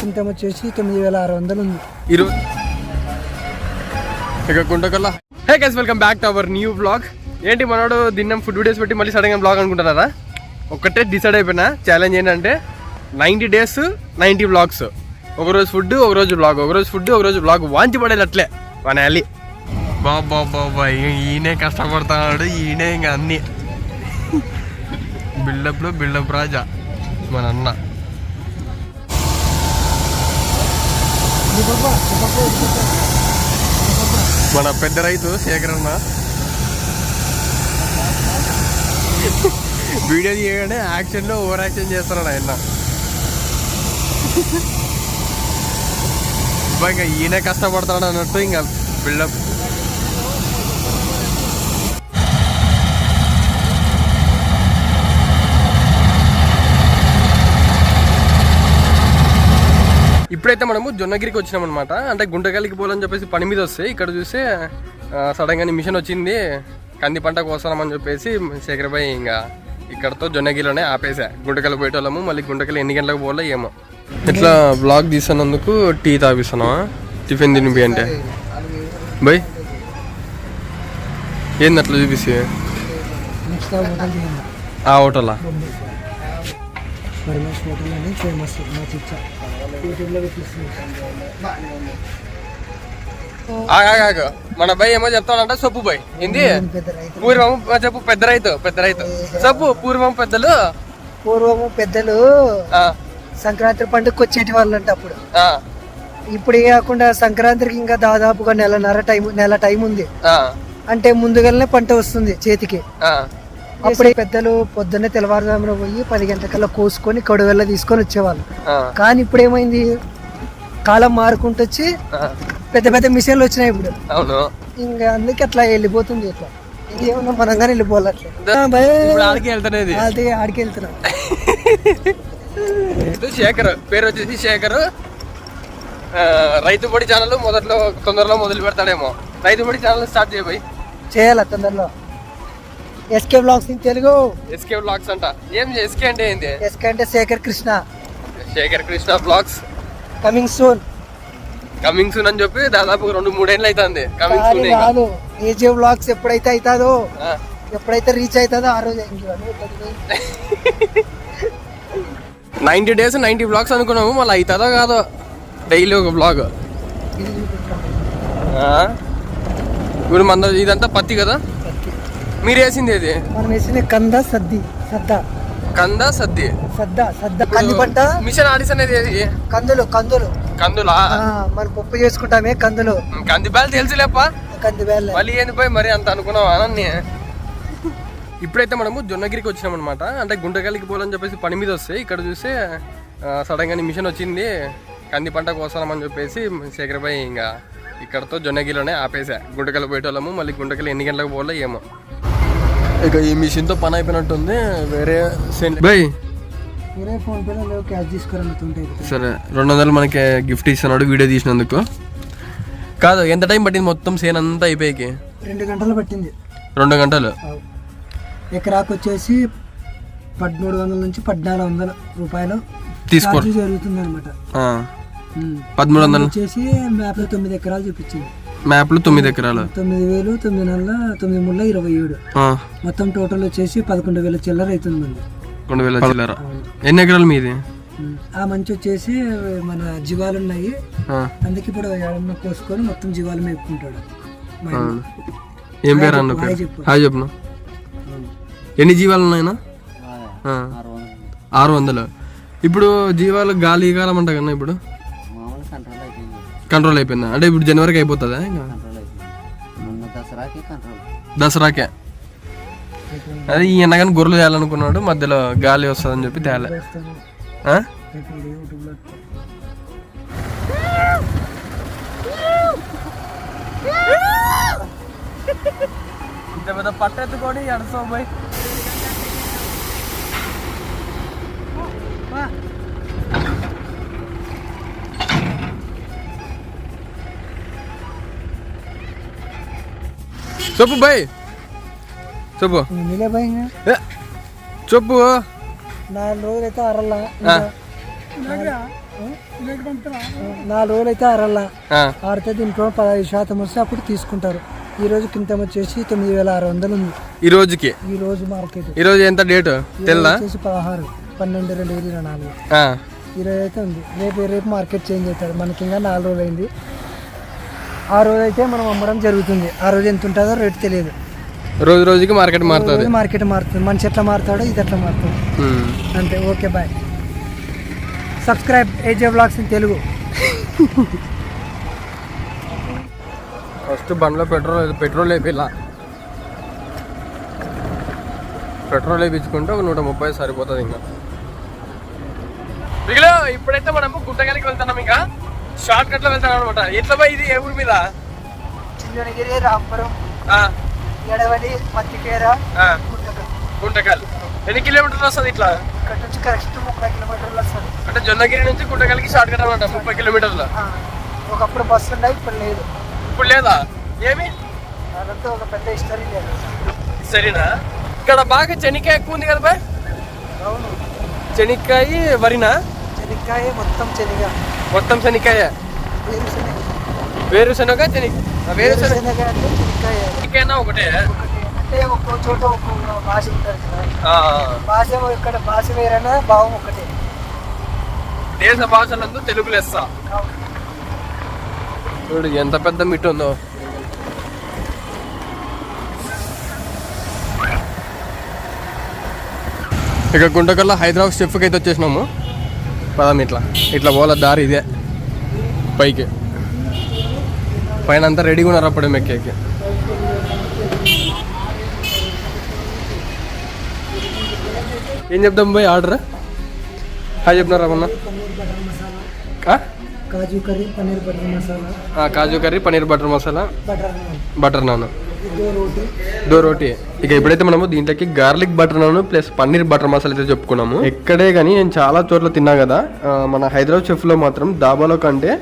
ఇంతం వచ్చేసి తొమ్మిది వేల ఆరు వందలు ఉంది hey guys welcome back to our new blog ఏంటి మనోడు దిన్నం ఫుడ్ వీడియోస్ పెట్టి మళ్ళీ సడన్గా బ్లాగ్ అనుకుంటున్నారా? ఒక్కటే డిసైడ్ అయిపోయినా. ఛాలెంజ్ ఏంటంటే నైంటీ డేస్ నైంటీ బ్లాగ్స్ ఒకరోజు ఫుడ్ ఒకరోజు బ్లాగ్ ఒకరోజు ఫుడ్ ఒకరోజు బ్లాగ్ వాంచి పడేది అట్లే మన అల్లి. బాబా బాబా ఈయనే కష్టపడుతున్నాడు. ఈయనే ఇంకా అన్ని. బిల్డప్లో బిల్డప్ రాజా. మన అన్న. మన పెద్ద రైతు శేఖర్ అన్న. వీడియో తీయగానే యాక్షన్లో ఓవర్ యాక్షన్ చేస్తున్నాడు ఆయన. ఇంకా ఈయన కష్టపడతాడు అన్నట్టు ఇంకా బిల్డప్ ఇప్పుడైతే మనము జొన్నగిరికి వచ్చినాం అనమాట అంటే గుంటకల్లికి పోవాలని చెప్పేసి పని మీద వస్తే ఇక్కడ చూస్తే సడన్గా మిషన్ వచ్చింది. కంది పంట కోసామని చెప్పేసి శేఖరబాయ్ ఇంకా ఇక్కడతో జొన్నగిరిలోనే ఆపేసా గుంటకల్లి పోయేటోళ్ళము మళ్ళీ గుంటకల్లి ఎన్ని గంటలకు పోవాలో ఏమో. ఇట్లా బ్లాగ్ తీసినందుకు టీ తాపిస్తున్నావా టిఫిన్ తినిపి అంటే. బయ్ ఏంది అట్లా చూపిస్తే? ఆ హోటలా? ఫేమస్ హోటల్ అని ఫేమస్ మా చిచ్చా. ఆగాగాగు. మన బై ఏమో చెప్తాడంట సొప్పు బై. ఏంది? పెద్ద రైతు పూర్వం ఆ, చెప్పు పెద్ద రైతు పెద్ద రైతు. చెప్పు పూర్వం పెద్దలు? పూర్వము పెద్దలు సంక్రాంతి పండుగకి వచ్చేటి వాళ్ళంట అప్పుడు. ఆ, ఇప్పుడు కాకుండా సంక్రాంతికి ఇంకా దాదాపుగా నెలన్నర టైం నెల టైం ఉంది ఆ, అంటే ముందుగానే పంట వస్తుంది చేతికి. అప్పుడు పెద్దలు పొద్దున్నే తెల్లవారుజామున పోయి పది గంటకల్లా కోసుకొని కడువెల్ల తీసుకొని వచ్చేవాళ్ళు. కానీ ఇప్పుడు ఏమైంది కాలం మారుకుంటూ వచ్చి ఆ. పెద్ద పెద్ద మిషన్లు వచ్చినాయి ఇప్పుడు. అవును. ఇంకా అందుకే అట్లా వెళ్ళిపోతుంది ఇట్లా. ఏమన్నా మనంగానే వెళ్ళిపోవాలి అట్లా. ఆడికి వెళ్తున్నాం. శేఖర్ పేరు వచ్చేసి శేఖర్. రైతు బడి ఛానల్ మొదట్లో తొందరలో మొదలు పెడతాడేమో. రైతు బడి ఛానల్ స్టార్ట్ చేయబోయి చేయాలి తొందరలో? S K blogs in Telugu S K blogs అంట. ఏం ఎస్కే అంటే ఏంది? ఎస్కే అంటే Shekhar Krishna Shekhar Krishna blogs coming soon coming soon అని చెప్పి దాదాపు రెండు మూడేళ్ళు అవుతుంది కమింగ్ సూన్ కాదు ఏజే బ్లాగ్స్ ఎప్పుడైతే అవుతుందో ఎప్పుడైతే రీచ్ అవుతుందో ఆ రోజు నైంటీ డేస్ నైంటీ బ్లాగ్స్ అనుకున్నాము. మళ్ళీ అవుతుందో కాదో. డైలీ ఒక బ్లాగ్. ఇప్పుడు మన ఇదంతా పత్తి కదా? మీరు వేసింది ఏది? మనం వేసిన కంద సద్ది సద్ద. కంద సద్ది. సద్ద సద్ద. కంది పంట. మిషన్ ఆడిస్ అనేది ఏది? కందులు కందులు. కందులా? మనం పప్పు చేసుకుంటామే కందులు. కంది బాల్ తెలుసులేప్ప. కంది వేళ్ళ మళ్ళీ ఏంది పోయి మరి అంత అనుకున్నావా అన్నీ ఇప్పుడైతే మనము జొన్నగిరికి వచ్చినాం అనమాట అంటే గుంటకల్లికి పోవాలని చెప్పేసి పని మీద వస్తే ఇక్కడ చూస్తే సడన్గా మిషన్ వచ్చింది. కంది పంట కోసామని చెప్పేసి శేఖరబాయ్ ఇంకా ఇక్కడతో జొన్నగిరిలోనే ఆపేసా గుంటకల్లి పోయేటోళ్ళము మళ్ళీ గుంటకల్లి ఎన్ని గంటలకు పోవాలో ఏమో. ఇక ఈ మిషన్తో పని అయిపోయినట్టుంది. వేరే బై. వేరే ఫోన్ పేలో క్యాష్ తీసుకురంటుంటాయి సరే రెండు వందలు మనకి గిఫ్ట్ ఇస్తున్నాడు వీడియో తీసినందుకు. కాదు ఎంత టైం పట్టింది మొత్తం సేన్ అంతా అయిపోయాకి? రెండు గంటలు పట్టింది. రెండు గంటలు. ఎకరాకు వచ్చేసి పదమూడు వందల నుంచి పద్నాలుగు వందల రూపాయలు తీసుకో. ఛార్జ్ జరుగుతుంది అనమాట ఆ, పదమూడు వందలు. వచ్చేసి మ్యాప్లో తొమ్మిది ఎకరాలు చూపించింది. మ్యాప్లు తొమ్మిది ఎకరాలు. తొమ్మిది వేలు తొమ్మిది నెలల తొమ్మిది మూడుల ఇరవై ఏడు. ఆ, మొత్తం టోటల్ వచ్చేసి పదకొండు వేల చిల్లర అవుతుంది మంది రెండు వేల చిల్లర. ఎన్ని ఎకరాలు మీది. ఆ మంచి వచ్చేసి మన జీవాలు ఉన్నాయి. ఆ, అందుకే ఇప్పుడు ఎడమ కోసుకొని మొత్తం జీవాలు మేపుకుంటాడు. ఏం పేరు అన్న హాయ్ చెప్పు. ఎన్ని జీవాలు ఉన్నాయన్నా? ఆ, ఆరు వందలు. ఇప్పుడు జీవాలు గాలి కాలం అంట కన్నా ఇప్పుడు? కంట్రోల్ అయిపోయిందా? అంటే ఇప్పుడు జనవరికి అయిపోతుందా ఇంకా? దసరాకి అదే ఈ ఎండగాని గొర్రెలు తేయాలనుకున్నాడు మధ్యలో గాలి వస్తుందని చెప్పి తేలే. ఇంత పెద్ద పట్టెత్తుకొని ఎడతావు పోయి. చెప్పు బాయ్ చెప్పు. నీలే భయంగా ఏ, చెప్పు. నాలుగు రోజులు అయితే అరల్లా. నాలుగు? రోజులు అయితే అరల్లా. ఆ, ఆడితే దీంట్లో పదహైదు శాతం వస్తే అప్పుడు తీసుకుంటారు. ఈ రోజు కింద వచ్చేసి తొమ్మిది వేల ఆరు వందలు ఉంది. ఈ రోజుకి? ఈ రోజు మార్కెట్. ఈ రోజు ఎంత డేట్ తెల్లా వచ్చేసి పదహారు పన్నెండు రెండు వేల ఇరవై నాలుగు. ఆ, ఈరోజు అయితే ఉంది. రేపు రేపు మార్కెట్ చేంజ్ అవుతాడు మనకి ఇంకా నాలుగు రోజులు అయింది ఆ రోజు అయితే మనం అమ్మడం జరుగుతుంది. ఆ రోజు ఎంత ఉంటుందో రేటు తెలియదు. రోజు రోజుకి మార్కెట్ మారుతుంది. మార్కెట్ మారుతుంది. మనిషి ఎట్లా మారుతాడో ఇది ఎట్లా మారుతుంది. అంతే okay bye subscribe A J blogs in Telugu first బండ్లో పెట్రోల్ పెట్రోల్ వేపిలా. పెట్రోల్ వేయించుకుంటే ఒక నూట ముప్పై సరిపోతుంది ఇంకా. ఇప్పుడైతే మనము గుట్టగలికి వెళ్తున్నాం ఇంకా. షార్ట్ కట్లో వెళ్తాం అనమాట. ఎట్లా పోయి ఇది? ఏ ఊరి మీద? చిన్నగిరి రాంపురం ఎడవలి మత్తికేర గుంటకల్. ఎన్ని కిలోమీటర్లు వస్తుంది ఇట్లా? ఇక్కడ నుంచి కరెక్ట్ ముప్పై కిలోమీటర్లు వస్తుంది. అంటే జొన్నగిరి నుంచి గుంటకల్కి షార్ట్ కట్ అనమాట ముప్పై కిలోమీటర్లు. ఒకప్పుడు బస్సు ఉన్నాయి ఇప్పుడు లేదు. ఇప్పుడు లేదా? ఏమి? అదంతా ఒక పెద్ద హిస్టరీ లేదు. సరేనా? ఇక్కడ బాగా చెనిక్కాయ ఎక్కువ ఉంది కదా బాయ్ అవును. చెనిక్కాయ వరినా? చెనిక్కాయ మొత్తం చెనిగా. మొత్తం శనిక్కాయ. వేరుశనగ వేరుశనగ శని వేరుశనగ ఒకటే? అంటే ఒక్కో చోట ఒక్కో భాష ఉంటుంది కదా. ఆ, భాష ఇక్కడ భాష వేరైనా భావం ఒకటే? దేశ భాషలందు తెలుగు లెస్స. చూడు ఎంత పెద్ద మిట్టు ఉందో. ఇక గుంటకల్లా హైదరాబాద్ స్టెఫ్కి అయితే వచ్చేసినాము. పదం ఇట్లా. ఇట్లా పోల దారి ఇదే. పైకి. పైన అంతా రెడీగా ఉన్నారు అప్పుడే మెక్కేకి. ఏం చెప్దాం పోయి ఆర్డర్? హాయ్ చెప్తున్నారా మొన్న? Kaju curry paneer butter masala. Kaju curry paneer butter masala. Butter naan. దో రోటీ. ఇక ఎప్పుడైతే మనము దీంట్లోకి garlic butter naan plus paneer butter masala అయితే చెప్పుకున్నాము. ఎక్కడే కానీ నేను చాలా చోట్ల తిన్నా కదా. మన హైదరాబాద్ చెఫ్లో మాత్రం దాబాలో కంటే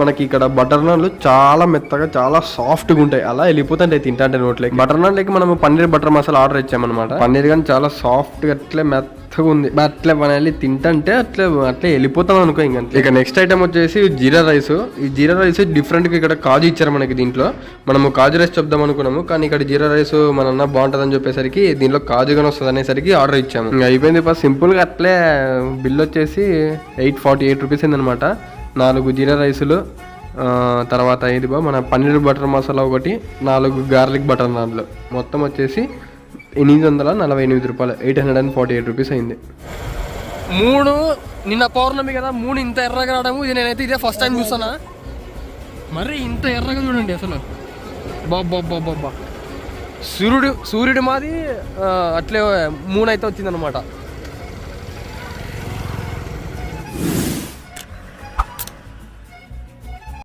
మనకి ఇక్కడ బటర్ నాన్లు చాలా మెత్తగా చాలా సాఫ్ట్గా ఉంటాయి. అలా వెళ్ళిపోతుంటాయి తింటా అంటే నోట్లోకి బటర్ నాన్ మనం పన్నీర్ బటర్ మసాలా ఆర్డర్ ఇచ్చామన్నమాట. పన్నీర్ కానీ చాలా సాఫ్ట్గా అట్లే మెత్తగా ఉంది. అట్లే మనం వెళ్ళి తింటంటే అట్లే అట్లే వెళ్ళిపోతాం అనుకో ఇంకా ఇక నెక్స్ట్ ఐటమ్ వచ్చేసి జీరా రైస్. ఈ జీరా రైస్ డిఫరెంట్గా ఇక్కడ కాజు ఇచ్చారు మనకి దీంట్లో. మనము కాజు రైస్ చెప్దాం అనుకున్నాము కానీ ఇక్కడ జీరా రైస్ మన అన్న బాగుంటుందని చెప్పేసరికి దీంట్లో కాజుగానే వస్తుంది అనేసరికి ఆర్డర్ ఇచ్చాము. ఇంకా అయిపోయింది సింపుల్గా అట్లే బిల్ వచ్చేసి ఎయిట్ ఫార్టీ ఎయిట్ రూపీస్ అయిందనమాట నాలుగు జీరా రైసులు తర్వాత ఇది మన పన్నీర్ బటర్ మసాలా ఒకటి నాలుగు గార్లిక్ బటర్ నాన్లు. మొత్తం వచ్చేసి ఎనిమిది వందల నలభై ఎనిమిది రూపాయలు. Eight hundred and forty eight rupees అయింది. మూడు నిన్న పౌర్ణమి కదా మూడు ఇంత ఎర్రగా రావడము ఇది నేనైతే ఇదే ఫస్ట్ టైం చూస్తానా? మరి ఇంత ఎర్రగా చూడండి అసలు. బాబ్బా సూర్యుడు సూర్యుడు మాది అట్లే మూన్ అయితే వచ్చిందనమాట